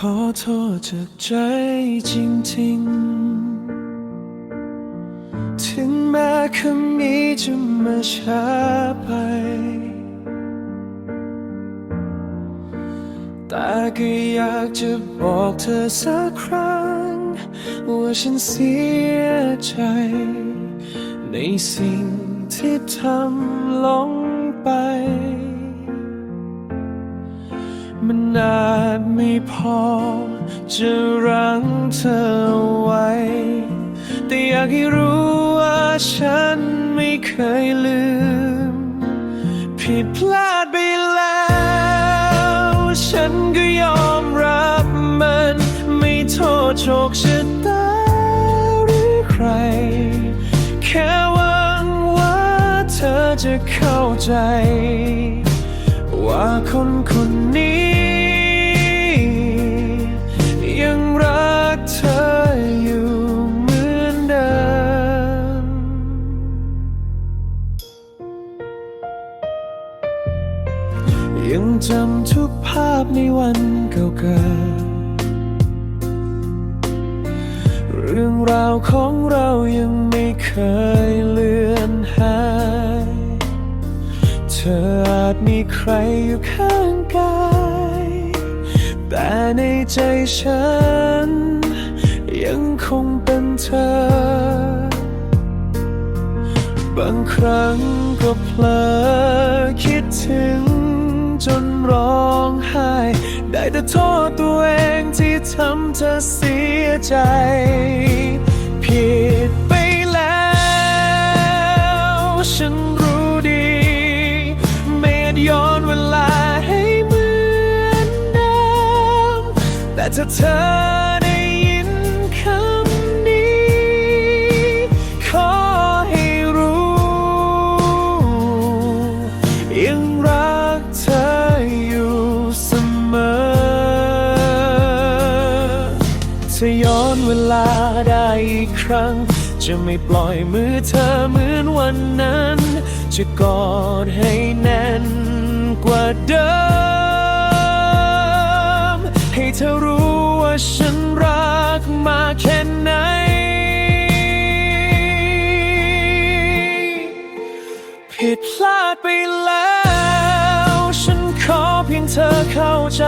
ขอโทษจากใจจริงๆ ถึงแม้คำนี้จะมาช้าไป แต่ก็อยากจะบอกเธอสักครั้ง ว่าฉันเสียใจ ในสิ่งที่ทำลงไป มันอาจไม่พอ จะรั้งเธอไว้ แต่อยากให้รู้ว่าฉันไม่เคยลืม ผิดพลาดไปแล้ว ฉันก็ยอมรับมัน ไม่โทษโชคชะตาหรือใคร แค่หวังว่าเธอจะเข้าใจ ว่าคนคนนี้ ยังรักเธออยู่เหมือนเดิม ยังจำทุกภาพในวันเก่าๆเรื่องราวของเรายังไม่เคย มีใครอยู่ข้างกาย แต่ในใจฉัน ยังคงเป็นเธอ บางครั้งก็เพลอคิดถึงจนร้องไห้ ได้แต่โทษตัวเองที่ทำเธอเสียใจ ถ้าเธอได้ยินคำนี้ ขอให้รู้ ยังรักเธออยู่เสมอ ถ้าย้อนเวลาได้อีกครั้ง จะไม่ปล่อยมือเธอเหมือนวันนั้น จะกอดให้แน่นกว่าเดิม ให้เธอรู้ ผิดพลาดไปแล้ว ฉันขอเพียงเธอเข้าใจ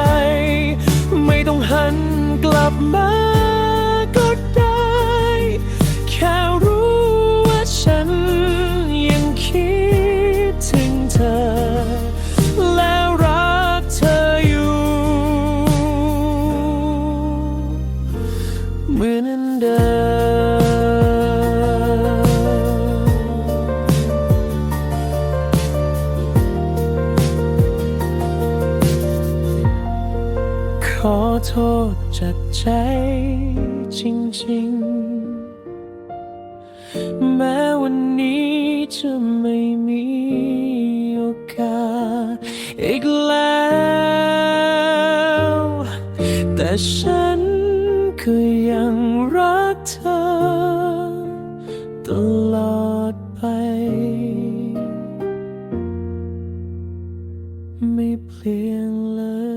โทษจากใจจริงๆ แม้วันนี้จะไม่มีโอกาสอีกแล้ว แต่ฉันก็ยังรักเธอ ตลอดไป ไม่เปลี่ยนเลย